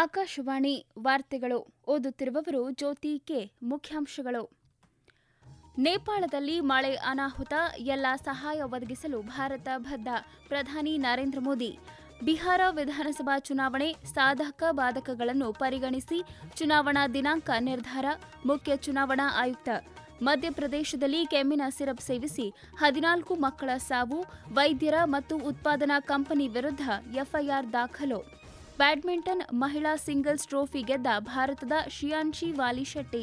ಆಕಾಶವಾಣಿ ವಾರ್ತೆಗಳು ಓದುತ್ತಿರುವವರು ಜ್ಯೋತಿ ಕೆ ಮುಖ್ಯಾಂಶಗಳು. ನೇಪಾಳದಲ್ಲಿ ಮಳೆ ಅನಾಹುತ, ಎಲ್ಲ ಸಹಾಯ ಒದಗಿಸಲು ಭಾರತ ಬದ್ಧ, ಪ್ರಧಾನಿ ನರೇಂದ್ರ ಮೋದಿ. ಬಿಹಾರ ವಿಧಾನಸಭಾ ಚುನಾವಣೆ ಸಾಧಕ ಬಾಧಕಗಳನ್ನು ಪರಿಗಣಿಸಿ ಚುನಾವಣಾ ದಿನಾಂಕ ನಿರ್ಧಾರ, ಮುಖ್ಯ ಚುನಾವಣಾ ಆಯುಕ್ತ. ಮಧ್ಯಪ್ರದೇಶದಲ್ಲಿ ಕೆಮ್ಮಿನ ಸಿರಪ್ ಸೇವಿಸಿ ಹದಿನಾಲ್ಕು ಮಕ್ಕಳ ಸಾವು, ವೈದ್ಯರ ಮತ್ತು ಉತ್ಪಾದನಾ ಕಂಪನಿ ವಿರುದ್ಧ ಎಫ್ಐಆರ್ ದಾಖಲು. ಬ್ಯಾಡ್ಮಿಂಟನ್ ಮಹಿಳಾ ಸಿಂಗಲ್ಸ್ ಟ್ರೋಫಿ ಗೆದ್ದ ಭಾರತದ ಶಿಯಾನ್ಶಿ ವಾಲಿಶೆಟ್ಟಿ.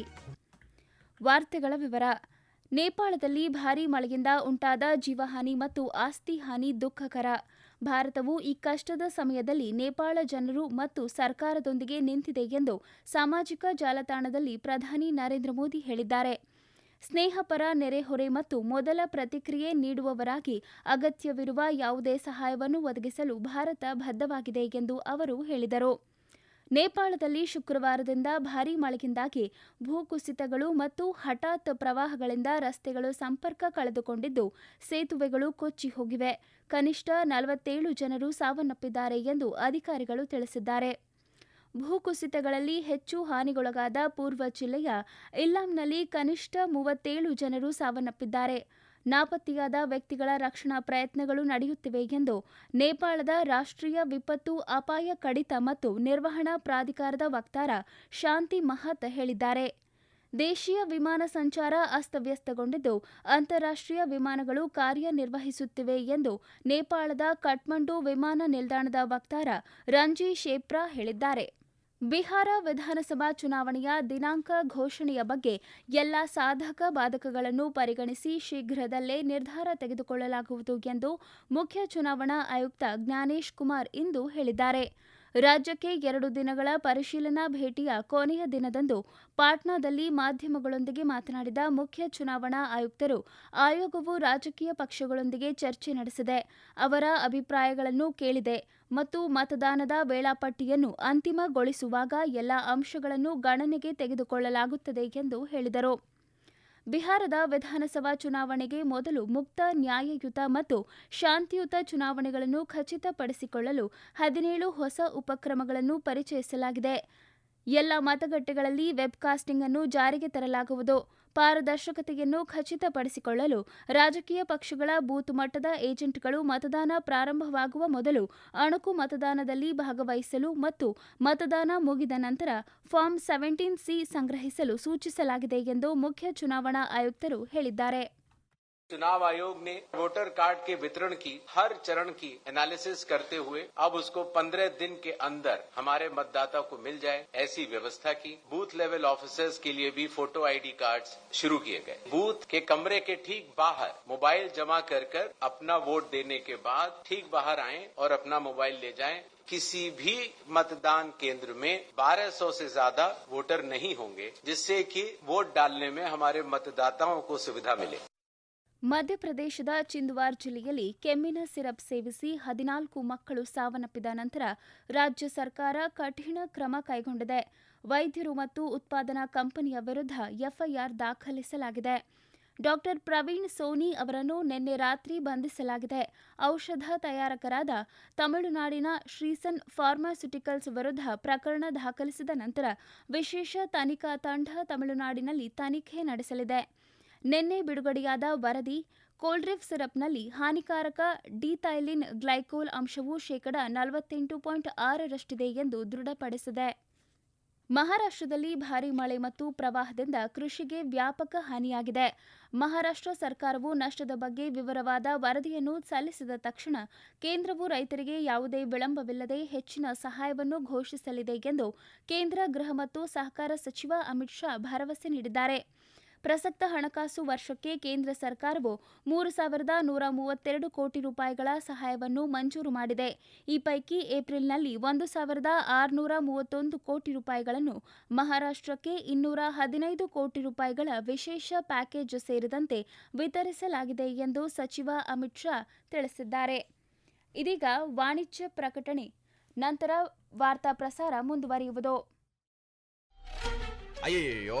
ವಾರ್ತೆಗಳ ವಿವರ. ನೇಪಾಳದಲ್ಲಿ ಭಾರೀ ಮಳೆಯಿಂದ ಉಂಟಾದ ಜೀವಹಾನಿ ಮತ್ತು ಆಸ್ತಿ ಹಾನಿ ದುಃಖಕರ. ಭಾರತವು ಈ ಕಷ್ಟದ ಸಮಯದಲ್ಲಿ ನೇಪಾಳ ಜನರು ಮತ್ತು ಸರ್ಕಾರದೊಂದಿಗೆ ನಿಂತಿದೆ ಎಂದು ಸಾಮಾಜಿಕ ಜಾಲತಾಣದಲ್ಲಿ ಪ್ರಧಾನಿ ನರೇಂದ್ರ ಮೋದಿ ಹೇಳಿದ್ದಾರೆ. ಸ್ನೇಹಪರ, ನೆರೆಹೊರೆ ಮತ್ತು ಮೊದಲ ಪ್ರತಿಕ್ರಿಯೆ ನೀಡುವವರಾಗಿ ಅಗತ್ಯವಿರುವ ಯಾವುದೇ ಸಹಾಯವನ್ನು ಒದಗಿಸಲು ಭಾರತ ಬದ್ಧವಾಗಿದೆ ಎಂದು ಅವರು ಹೇಳಿದರು. ನೇಪಾಳದಲ್ಲಿ ಶುಕ್ರವಾರದಿಂದ ಭಾರೀ ಮಳೆಯಿಂದಾಗಿ ಭೂಕುಸಿತಗಳು ಮತ್ತು ಹಠಾತ್ ಪ್ರವಾಹಗಳಿಂದ ರಸ್ತೆಗಳು ಸಂಪರ್ಕ ಕಳೆದುಕೊಂಡಿದ್ದು, ಸೇತುವೆಗಳು ಕೊಚ್ಚಿ ಹೋಗಿವೆ. ಕನಿಷ್ಠ ನಲವತ್ತೇಳು ಜನರು ಸಾವನ್ನಪ್ಪಿದ್ದಾರೆ ಎಂದು ಅಧಿಕಾರಿಗಳು ತಿಳಿಸಿದ್ದಾರೆ. ಭೂಕುಸಿತಗಳಲ್ಲಿ ಹೆಚ್ಚು ಹಾನಿಗೊಳಗಾದ ಪೂರ್ವ ಜಿಲ್ಲೆಯ ಇಲ್ಲಾಂನಲ್ಲಿ ಕನಿಷ್ಠ ಮೂವತ್ತೇಳು ಜನರು ಸಾವನ್ನಪ್ಪಿದ್ದಾರೆ. ನಾಪತ್ತೆಯಾದ ವ್ಯಕ್ತಿಗಳ ರಕ್ಷಣಾ ಪ್ರಯತ್ನಗಳು ನಡೆಯುತ್ತಿವೆ ಎಂದು ನೇಪಾಳದ ರಾಷ್ಟ್ರೀಯ ವಿಪತ್ತು ಅಪಾಯ ಕಡಿತ ಮತ್ತು ನಿರ್ವಹಣಾ ಪ್ರಾಧಿಕಾರದ ವಕ್ತಾರ ಶಾಂತಿ ಮಹತ್ ಹೇಳಿದ್ದಾರೆ. ದೇಶೀಯ ವಿಮಾನ ಸಂಚಾರ ಅಸ್ತವ್ಯಸ್ತಗೊಂಡಿದ್ದು ಅಂತಾರಾಷ್ಟ್ರೀಯ ವಿಮಾನಗಳು ಕಾರ್ಯನಿರ್ವಹಿಸುತ್ತಿವೆ ಎಂದು ನೇಪಾಳದ ಕಠ್ಮಂಡು ವಿಮಾನ ನಿಲ್ದಾಣದ ವಕ್ತಾರ ರಂಜಿ ಶೇಪ್ರಾ ಹೇಳಿದ್ದಾರೆ. ಬಿಹಾರ ವಿಧಾನಸಭಾ ಚುನಾವಣೆಯ ದಿನಾಂಕ ಘೋಷಣೆಯ ಬಗ್ಗೆ ಎಲ್ಲ ಸಾಧಕ ಬಾಧಕಗಳನ್ನು ಪರಿಗಣಿಸಿ ಶೀಘ್ರದಲ್ಲೇ ನಿರ್ಧಾರ ತೆಗೆದುಕೊಳ್ಳಲಾಗುವುದು ಎಂದು ಮುಖ್ಯ ಚುನಾವಣಾ ಆಯುಕ್ತ ಜ್ಞಾನೇಶ್ ಕುಮಾರ್ ಇಂದು ಹೇಳಿದ್ದಾರೆ. ರಾಜ್ಯಕ್ಕೆ ಎರಡು ದಿನಗಳ ಪರಿಶೀಲನಾ ಭೇಟಿಯ ಕೊನೆಯ ದಿನದಂದು ಪಾಟ್ನಾದಲ್ಲಿ ಮಾಧ್ಯಮಗಳೊಂದಿಗೆ ಮಾತನಾಡಿದ ಮುಖ್ಯ ಚುನಾವಣಾ ಆಯುಕ್ತರು, ಆಯೋಗವು ರಾಜಕೀಯ ಪಕ್ಷಗಳೊಂದಿಗೆ ಚರ್ಚೆ ನಡೆಸಿದೆ. ಅವರ ಅಭಿಪ್ರಾಯಗಳನ್ನು ಕೇಳಿದೆ ಮತ್ತು ಮತದಾನದ ವೇಳಾಪಟ್ಟಿಯನ್ನು ಅಂತಿಮಗೊಳಿಸುವಾಗ ಎಲ್ಲ ಅಂಶಗಳನ್ನು ಗಣನೆಗೆ ತೆಗೆದುಕೊಳ್ಳಲಾಗುತ್ತದೆ ಎಂದು ಹೇಳಿದರು. ಬಿಹಾರದ ವಿಧಾನಸಭಾ ಚುನಾವಣೆಗೆ ಮೊದಲು ಮುಕ್ತ, ನ್ಯಾಯಯುತ ಮತ್ತು ಶಾಂತಿಯುತ ಚುನಾವಣೆಗಳನ್ನು ಖಚಿತಪಡಿಸಿಕೊಳ್ಳಲು ಹದಿನೇಳು ಹೊಸ ಉಪಕ್ರಮಗಳನ್ನು ಪರಿಚಯಿಸಲಾಗಿದೆ. ಎಲ್ಲ ಮತಗಟ್ಟೆಗಳಲ್ಲಿ ವೆಬ್ಕಾಸ್ಟಿಂಗ್ ಅನ್ನು ಜಾರಿಗೆ ತರಲಾಗುವುದು. ಪಾರದರ್ಶಕತೆಯನ್ನು ಖಚಿತಪಡಿಸಿಕೊಳ್ಳಲು ರಾಜಕೀಯ ಪಕ್ಷಗಳ ಬೂತ್ ಮಟ್ಟದ ಏಜೆಂಟ್ಗಳು ಮತದಾನ ಪ್ರಾರಂಭವಾಗುವ ಮೊದಲು ಅಣುಕು ಮತದಾನದಲ್ಲಿ ಭಾಗವಹಿಸಲು ಮತ್ತು ಮತದಾನ ಮುಗಿದ ನಂತರ ಫಾರ್ಮ್ ಸೆವೆಂಟೀನ್ ಸಿ ಸಂಗ್ರಹಿಸಲು ಸೂಚಿಸಲಾಗಿದೆ ಎಂದು ಮುಖ್ಯ ಚುನಾವಣಾ ಆಯುಕ್ತರು ಹೇಳಿದ್ದಾರೆ. चुनाव आयोग ने वोटर कार्ड के वितरण की, हर चरण की एनालिसिस करते हुए, अब उसको पंद्रह दिन के अंदर हमारे मतदाता को मिल जाए, ऐसी व्यवस्था की। बूथ लेवल ऑफिसर्स के लिए भी फ़ोटो आईडी कार्ड शुरू किए गए। बूथ के कमरे के ठीक बाहर मोबाइल जमा कर कर अपना वोट देने के बाद ठीक बाहर आए और अपना मोबाइल ले जाएँ। किसी भी मतदान केंद्र में 1200 से ज़्यादा वोटर नहीं होंगे, जिससे कि वोट डालने में हमारे मतदाताओं को सुविधा मिले। ಮಧ್ಯಪ್ರದೇಶದ ಚಿಂದ್ವಾರ್ ಜಿಲ್ಲೆಯಲ್ಲಿ ಕೆಮ್ಮಿನ ಸಿರಪ್ ಸೇವಿಸಿ ಹದಿನಾಲ್ಕು ಮಕ್ಕಳು ಸಾವನ್ನಪ್ಪಿದ ನಂತರ ರಾಜ್ಯ ಸರ್ಕಾರ ಕಠಿಣ ಕ್ರಮ ಕೈಗೊಂಡಿದೆ. ವೈದ್ಯರು ಮತ್ತು ಉತ್ಪಾದನಾ ಕಂಪನಿಯ ವಿರುದ್ಧ ಎಫ್ಐಆರ್ ದಾಖಲಿಸಲಾಗಿದೆ. ಡಾಕ್ಟರ್ ಪ್ರವೀಣ್ ಸೋನಿ ಅವರನ್ನು ನಿನ್ನೆ ರಾತ್ರಿ ಬಂಧಿಸಲಾಗಿದೆ. ಔಷಧ ತಯಾರಕರಾದ ತಮಿಳುನಾಡಿನ ಶ್ರೀಸನ್ ಫಾರ್ಮಾಸ್ಯುಟಿಕಲ್ಸ್ ವಿರುದ್ಧ ಪ್ರಕರಣ ದಾಖಲಿಸಿದ ನಂತರ ವಿಶೇಷ ತನಿಖಾ ತಂಡ ತಮಿಳುನಾಡಿನಲ್ಲಿ ತನಿಖೆ ನಡೆಸಲಿದೆ. ನಿನ್ನೆ ಬಿಡುಗಡೆಯಾದ ವರದಿ ಕೋಲ್ಡ್ರಿಫ್ ಸಿರಪ್ನಲ್ಲಿ ಹಾನಿಕಾರಕ ಡಿಥೈಲಿನ್ ಗ್ಲೈಕೋಲ್ ಅಂಶವು ಶೇಕಡ ನಲವತ್ತೆಂಟು ಪಾಯಿಂಟ್ ಆರರಷ್ಟಿದೆ ಎಂದು ದೃಢಪಡಿಸಿದೆ. ಮಹಾರಾಷ್ಟ್ರದಲ್ಲಿ ಭಾರೀ ಮಳೆ ಮತ್ತು ಪ್ರವಾಹದಿಂದ ಕೃಷಿಗೆ ವ್ಯಾಪಕ ಹಾನಿಯಾಗಿದೆ. ಮಹಾರಾಷ್ಟ್ರ ಸರ್ಕಾರವು ನಷ್ಟದ ಬಗ್ಗೆ ವಿವರವಾದ ವರದಿಯನ್ನು ಸಲ್ಲಿಸಿದ ತಕ್ಷಣ ಕೇಂದ್ರವು ರೈತರಿಗೆ ಯಾವುದೇ ವಿಳಂಬವಿಲ್ಲದೆ ಹೆಚ್ಚಿನ ಸಹಾಯವನ್ನು ಘೋಷಿಸಲಿದೆ ಎಂದು ಕೇಂದ್ರ ಗೃಹ ಮತ್ತು ಸಹಕಾರ ಸಚಿವ ಅಮಿತ್ ಶಾ ಭರವಸೆ ನೀಡಿದ್ದಾರೆ. ಪ್ರಸಕ್ತ ಹಣಕಾಸು ವರ್ಷಕ್ಕೆ ಕೇಂದ್ರ ಸರ್ಕಾರವು ಮೂರು ಸಾವಿರದ ನೂರ ಮೂವತ್ತೆರಡು ಕೋಟಿ ರೂಪಾಯಿಗಳ ಸಹಾಯವನ್ನು ಮಂಜೂರು ಮಾಡಿದೆ. ಈ ಪೈಕಿ ಏಪ್ರಿಲ್ನಲ್ಲಿ ಒಂದು ಸಾವಿರದ ಆರುನೂರ ಮೂವತ್ತೊಂದು ಕೋಟಿ ರೂಪಾಯಿಗಳನ್ನು ಮಹಾರಾಷ್ಟ್ರಕ್ಕೆ ಇನ್ನೂರ ಹದಿನೈದು ಕೋಟಿ ರೂಪಾಯಿಗಳ ವಿಶೇಷ ಪ್ಯಾಕೇಜ್ ಸೇರಿದಂತೆ ವಿತರಿಸಲಾಗಿದೆ ಎಂದು ಸಚಿವ ಅಮಿತ್ ಶಾ ತಿಳಿಸಿದ್ದಾರೆ. ಇದೀಗ ವಾಣಿಜ್ಯ ಪ್ರಕಟಣೆ, ನಂತರ ವಾರ್ತಾ ಪ್ರಸಾರ ಮುಂದುವರಿಯುವುದು. ಅಯ್ಯಯ್ಯೋ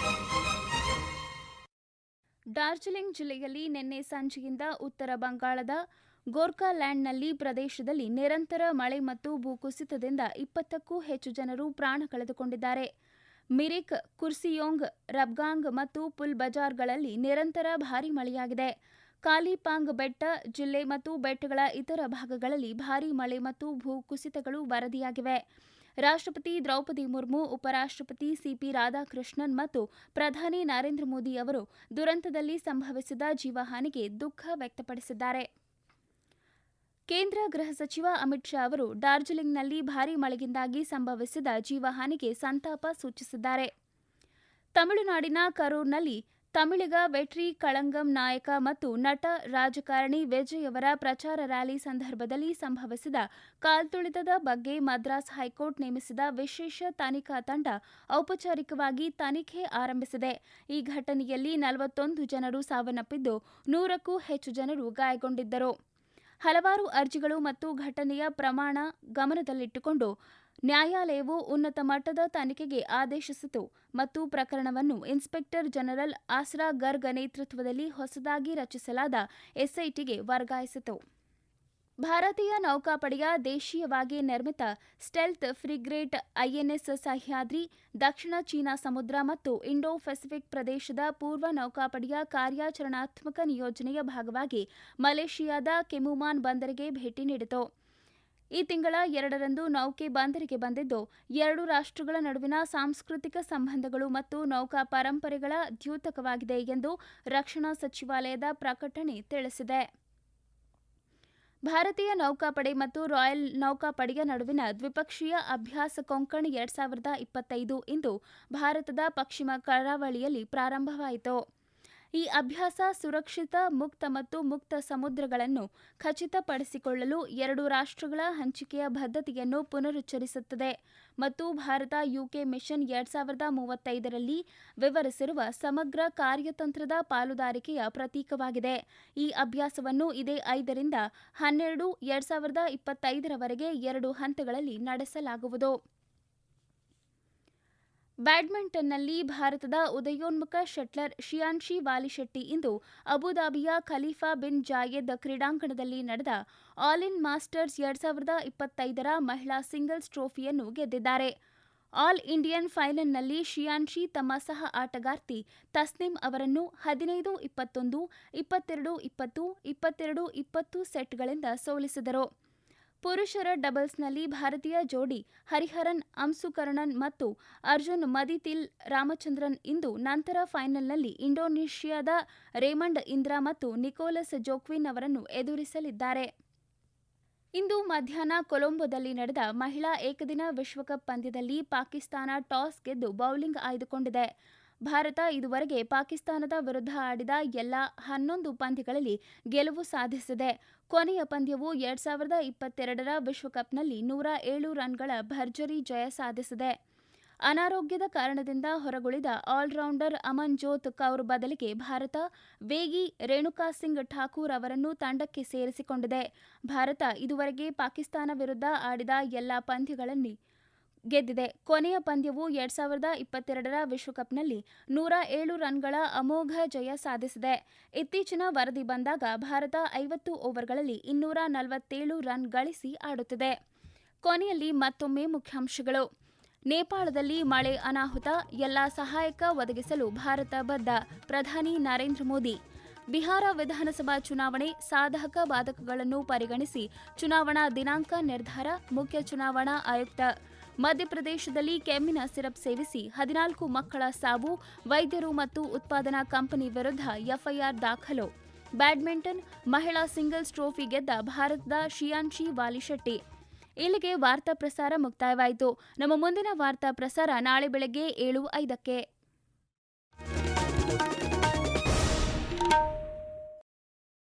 ಡಾರ್ಜಿಲಿಂಗ್ ಜಿಲ್ಲೆಯಲ್ಲಿ ನಿನ್ನೆ ಸಂಜೆಯಿಂದ ಉತ್ತರ ಬಂಗಾಳದ ಗೋರ್ಖಾಲ್ಯಾಂಡ್ನಲ್ಲಿ ಪ್ರದೇಶದಲ್ಲಿ ನಿರಂತರ ಮಳೆ ಮತ್ತು ಭೂಕುಸಿತದಿಂದ ಇಪ್ಪತ್ತಕ್ಕೂ ಹೆಚ್ಚು ಜನರು ಪ್ರಾಣ ಕಳೆದುಕೊಂಡಿದ್ದಾರೆ. ಮಿರಿಕ್, ಕುರ್ಸಿಯೋಂಗ್, ರಬ್ಗಾಂಗ್ ಮತ್ತು ಪುಲ್ ಬಜಾರ್ಗಳಲ್ಲಿ ನಿರಂತರ ಭಾರೀ ಮಳೆಯಾಗಿದೆ. ಕಾಲಿಪಾಂಗ್ ಬೆಟ್ಟ ಜಿಲ್ಲೆ ಮತ್ತು ಬೆಟ್ಟಗಳ ಇತರ ಭಾಗಗಳಲ್ಲಿ ಭಾರೀ ಮಳೆ ಮತ್ತು ಭೂಕುಸಿತಗಳು ವರದಿಯಾಗಿವೆ. ರಾಷ್ಟ್ರಪತಿ ದ್ರೌಪದಿ ಮುರ್ಮು, ಉಪರಾಷ್ಟ್ರಪತಿ ಸಿಪಿ ರಾಧಾಕೃಷ್ಣನ್ ಮತ್ತು ಪ್ರಧಾನಿ ನರೇಂದ್ರ ಮೋದಿ ಅವರು ದುರಂತದಲ್ಲಿ ಸಂಭವಿಸಿದ ಜೀವಹಾನಿಗೆ ದುಃಖ ವ್ಯಕ್ತಪಡಿಸಿದ್ದಾರೆ. ಕೇಂದ್ರ ಗೃಹ ಸಚಿವ ಅಮಿತ್ ಶಾ ಅವರು ಡಾರ್ಜಿಲಿಂಗ್ನಲ್ಲಿ ಭಾರೀ ಮಳೆಯಿಂದಾಗಿ ಸಂಭವಿಸಿದ ಜೀವಹಾನಿಗೆ ಸಂತಾಪ ಸೂಚಿಸಿದ್ದಾರೆ. ತಮಿಳುನಾಡಿನ ಕರೂರ್ನಲ್ಲಿ ತಮಿಳಿಗ ವೆಟ್ರಿ ಕಳಂಗಂ ನಾಯಕ ಮತ್ತು ನಟ ರಾಜಕಾರಣಿ ವಿಜಯ್ ಅವರ ಪ್ರಚಾರ ರ್ಯಾಲಿ ಸಂದರ್ಭದಲ್ಲಿ ಸಂಭವಿಸಿದ ಕಾಲ್ತುಳಿತದ ಬಗ್ಗೆ ಮದ್ರಾಸ್ ಹೈಕೋರ್ಟ್ ನೇಮಿಸಿದ ವಿಶೇಷ ತನಿಖಾ ತಂಡ ಔಪಚಾರಿಕವಾಗಿ ತನಿಖೆ ಆರಂಭಿಸಿದೆ. ಈ ಘಟನೆಯಲ್ಲಿ ನಲವತ್ತೊಂದು ಜನರು ಸಾವನ್ನಪ್ಪಿದ್ದು ನೂರಕ್ಕೂ ಹೆಚ್ಚು ಜನರು ಗಾಯಗೊಂಡಿದ್ದರು. ಹಲವಾರು ಅರ್ಜಿಗಳು ಮತ್ತು ಘಟನೆಯ ಪ್ರಮಾಣ ಗಮನದಲ್ಲಿಟ್ಟುಕೊಂಡು ನ್ಯಾಯಾಲಯವು ಉನ್ನತ ಮಟ್ಟದ ತನಿಖೆಗೆ ಆದೇಶಿಸಿತು ಮತ್ತು ಪ್ರಕರಣವನ್ನು ಇನ್ಸ್ಪೆಕ್ಟರ್ ಜನರಲ್ ಆಸ್ರಾ ಗರ್ಗ ನೇತೃತ್ವದಲ್ಲಿ ಹೊಸದಾಗಿ ರಚಿಸಲಾದ ಎಸ್ಐಟಿಗೆ ವರ್ಗಾಯಿಸಿತು. ಭಾರತೀಯ ನೌಕಾಪಡೆಯ ದೇಶೀಯವಾಗಿ ನಿರ್ಮಿತ ಸ್ಟೆಲ್ತ್ ಫ್ರಿಗ್ರೇಟ್ ಐಎನ್ಎಸ್ ಸಹ್ಯಾದ್ರಿ, ದಕ್ಷಿಣ ಚೀನಾ ಸಮುದ್ರ ಮತ್ತು ಇಂಡೋ ಪೆಸಿಫಿಕ್ ಪ್ರದೇಶದ ಪೂರ್ವ ನೌಕಾಪಡೆಯ ಕಾರ್ಯಾಚರಣಾತ್ಮಕ ನಿಯೋಜನೆಯ ಭಾಗವಾಗಿ ಮಲೇಷಿಯಾದ ಕೆಮುಮಾನ್ ಬಂದರಿಗೆ ಭೇಟಿ ನೀಡಿತು. ಈ ತಿಂಗಳ ಎರಡರಂದು ನೌಕೆ ಬಂದರಿಗೆ ಬಂದಿದ್ದು ಎರಡು ರಾಷ್ಟ್ರಗಳ ನಡುವಿನ ಸಾಂಸ್ಕೃತಿಕ ಸಂಬಂಧಗಳು ಮತ್ತು ನೌಕಾ ಪರಂಪರೆಗಳ ದ್ಯೋತಕವಾಗಿದೆ ಎಂದು ರಕ್ಷಣಾ ಸಚಿವಾಲಯದ ಪ್ರಕಟಣೆ ತಿಳಿಸಿದೆ. ಭಾರತೀಯ ನೌಕಾಪಡೆ ಮತ್ತು ರಾಯಲ್ ನೌಕಾಪಡೆಯ ನಡುವಿನ ದ್ವಿಪಕ್ಷೀಯ ಅಭ್ಯಾಸ ಕೊಂಕಣ್ ಎರಡ್ ಸಾವಿರದ ಇಪ್ಪತ್ತೈದು ಇಂದು ಭಾರತದ ಪಶ್ಚಿಮ ಕರಾವಳಿಯಲ್ಲಿ ಪ್ರಾರಂಭವಾಯಿತು. ಈ ಅಭ್ಯಾಸ ಸುರಕ್ಷಿತ, ಮುಕ್ತ ಮತ್ತು ಮುಕ್ತ ಸಮುದ್ರಗಳನ್ನು ಖಚಿತಪಡಿಸಿಕೊಳ್ಳಲು ಎರಡು ರಾಷ್ಟ್ರಗಳ ಹಂಚಿಕೆಯ ಬದ್ಧತೆಯನ್ನು ಪುನರುಚ್ಚರಿಸುತ್ತದೆ ಮತ್ತು ಭಾರತ ಯುಕೆ ಮಿಷನ್ ಎರಡ್ ಸಾವಿರದ ಮೂವತ್ತೈದರಲ್ಲಿ ವಿವರಿಸಿರುವ ಸಮಗ್ರ ಕಾರ್ಯತಂತ್ರದ ಪಾಲುದಾರಿಕೆಯ ಪ್ರತೀಕವಾಗಿದೆ. ಈ ಅಭ್ಯಾಸವನ್ನು ಇದೇ ಐದರಿಂದ ಹನ್ನೆರಡು, ಎರಡ್ ಸಾವಿರದ ಇಪ್ಪತ್ತೈದರವರೆಗೆ ಎರಡು ಹಂತಗಳಲ್ಲಿ ನಡೆಸಲಾಗುವುದು. ಬ್ಯಾಡ್ಮಿಂಟನ್ನಲ್ಲಿ ಭಾರತದ ಉದಯೋನ್ಮುಖ ಶಟ್ಲರ್ ಶಿಯಾನ್ಶಿ ವಾಲಿಶೆಟ್ಟಿ ಇಂದು ಅಬುದಾಬಿಯ ಖಲೀಫಾ ಬಿನ್ ಜಾಯೆದ್ ಕ್ರೀಡಾಂಗಣದಲ್ಲಿ ನಡೆದ ಆಲ್ ಇನ್ ಮಾಸ್ಟರ್ಸ್ ಎರಡ್ ಸಾವಿರದ ಇಪ್ಪತ್ತೈದರ ಮಹಿಳಾ ಸಿಂಗಲ್ಸ್ ಟ್ರೋಫಿಯನ್ನು ಗೆದ್ದಿದ್ದಾರೆ. ಆಲ್ ಇಂಡಿಯನ್ ಫೈನಲ್ನಲ್ಲಿ ಶಿಯಾನ್ಶಿ ತಮ್ಮ ಸಹ ಆಟಗಾರ್ತಿ ತಸ್ನಿಮ್ ಅವರನ್ನು ಹದಿನೈದು ಇಪ್ಪತ್ತೊಂದು, ಇಪ್ಪತ್ತೆರಡು ಇಪ್ಪತ್ತು ಇಪ್ಪತ್ತೆರಡು ಇಪ್ಪತ್ತು ಸೆಟ್ಗಳಿಂದ ಸೋಲಿಸಿದರು. ಪುರುಷರ ಡಬಲ್ಸ್ನಲ್ಲಿ ಭಾರತೀಯ ಜೋಡಿ ಹರಿಹರನ್ ಅಂಸುಕರ್ಣನ್ ಮತ್ತು ಅರ್ಜುನ್ ಮದಿತಿಲ್ ರಾಮಚಂದ್ರನ್ ಇಂದು ನಂತರ ಫೈನಲ್ನಲ್ಲಿ ಇಂಡೋನೇಷ್ಯಾದ ರೇಮಂಡ್ ಇಂದ್ರಾ ಮತ್ತು ನಿಕೋಲಸ್ ಜೋಕ್ವಿನ್ ಅವರನ್ನು ಎದುರಿಸಲಿದ್ದಾರೆ. ಇಂದು ಮಧ್ಯಾಹ್ನ ಕೊಲಂಬೋದಲ್ಲಿ ನಡೆದ ಮಹಿಳಾ ಏಕದಿನ ವಿಶ್ವಕಪ್ ಪಂದ್ಯದಲ್ಲಿ ಪಾಕಿಸ್ತಾನ ಟಾಸ್ ಗೆದ್ದು ಬೌಲಿಂಗ್ ಆಯ್ದುಕೊಂಡಿದೆ. ಭಾರತ ಇದುವರೆಗೆ ಪಾಕಿಸ್ತಾನದ ವಿರುದ್ಧ ಆಡಿದ ಎಲ್ಲ ಹನ್ನೊಂದು ಪಂದ್ಯಗಳಲ್ಲಿ ಗೆಲುವು ಸಾಧಿಸಿದೆ. ಕೊನೆಯ ಪಂದ್ಯವು ಎರಡ್ ಸಾವಿರದ ಇಪ್ಪತ್ತೆರಡರ ವಿಶ್ವಕಪ್ನಲ್ಲಿ ನೂರ ಏಳು ರನ್ಗಳ ಭರ್ಜರಿ ಜಯ ಸಾಧಿಸಿದೆ. ಅನಾರೋಗ್ಯದ ಕಾರಣದಿಂದ ಹೊರಗುಳಿದ ಆಲ್ರೌಂಡರ್ ಅಮನ್ಜೋತ್ ಕೌರ್ ಬದಲಿಗೆ ಭಾರತ ವೇಗಿ ರೇಣುಕಾ ಸಿಂಗ್ ಠಾಕೂರ್ ಅವರನ್ನು ತಂಡಕ್ಕೆ ಸೇರಿಸಿಕೊಂಡಿದೆ. ಭಾರತ ಇದುವರೆಗೆ ಪಾಕಿಸ್ತಾನ ವಿರುದ್ಧ ಆಡಿದ ಎಲ್ಲಾ ಪಂದ್ಯಗಳಲ್ಲಿ ಗೆದ್ದಿದೆ. ಕೊನೆಯ ಪಂದ್ಯವು ಎರಡ್ ಸಾವಿರದ ಇಪ್ಪತ್ತೆರಡರ ವಿಶ್ವಕಪ್ನಲ್ಲಿ ನೂರ ಏಳು ರನ್ಗಳ ಅಮೋಘ ಜಯ ಸಾಧಿಸಿದೆ. ಇತ್ತೀಚಿನ ವರದಿ ಬಂದಾಗ ಭಾರತ ಐವತ್ತು ಓವರ್ಗಳಲ್ಲಿ ಇನ್ನೂರ ನಲವತ್ತೇಳು ರನ್ ಗಳಿಸಿ ಆಡುತ್ತಿದೆ. ಕೊನೆಯಲ್ಲಿ ಮತ್ತೊಮ್ಮೆ ಮುಖ್ಯಾಂಶಗಳು. ನೇಪಾಳದಲ್ಲಿ ಮಳೆ ಅನಾಹುತ, ಎಲ್ಲ ಸಹಾಯಕ ಒದಗಿಸಲು ಭಾರತ ಬದ್ಧ, ಪ್ರಧಾನಿ ನರೇಂದ್ರ ಮೋದಿ. ಬಿಹಾರ ವಿಧಾನಸಭಾ ಚುನಾವಣೆ ಸಾಧಕ ಬಾಧಕಗಳನ್ನು ಪರಿಗಣಿಸಿ ಚುನಾವಣಾ ದಿನಾಂಕ ನಿರ್ಧಾರ, ಮುಖ್ಯ ಚುನಾವಣಾ ಆಯುಕ್ತ ಮಧ್ಯಪ್ರದೇಶದಲ್ಲಿ ಕೆಮ್ಮಿನ ಸಿರಪ್ ಸೇವಿಸಿ ಹದಿನಾಲ್ಕು ಮಕ್ಕಳ ಸಾವು, ವೈದ್ಯರು ಮತ್ತು ಉತ್ಪಾದನಾ ಕಂಪನಿ ವಿರುದ್ಧ ಎಫ್ಐಆರ್ ದಾಖಲು. ಬ್ಯಾಡ್ಮಿಂಟನ್ ಮಹಿಳಾ ಸಿಂಗಲ್ಸ್ ಟ್ರೋಫಿ ಗೆದ್ದ ಭಾರತದ ಶಿಯಾನ್ಶಿ ವಾಲಿಶೆಟ್ಟಿ. ಇಲ್ಲಿಗೆ ವಾರ್ತಾ ಪ್ರಸಾರ ಮುಕ್ತಾಯವಾಯಿತು. ನಮ್ಮ ಮುಂದಿನ ವಾರ್ತಾ ಪ್ರಸಾರ ನಾಳೆ ಬೆಳಗ್ಗೆ ಏಳು ಐದಕ್ಕೆ.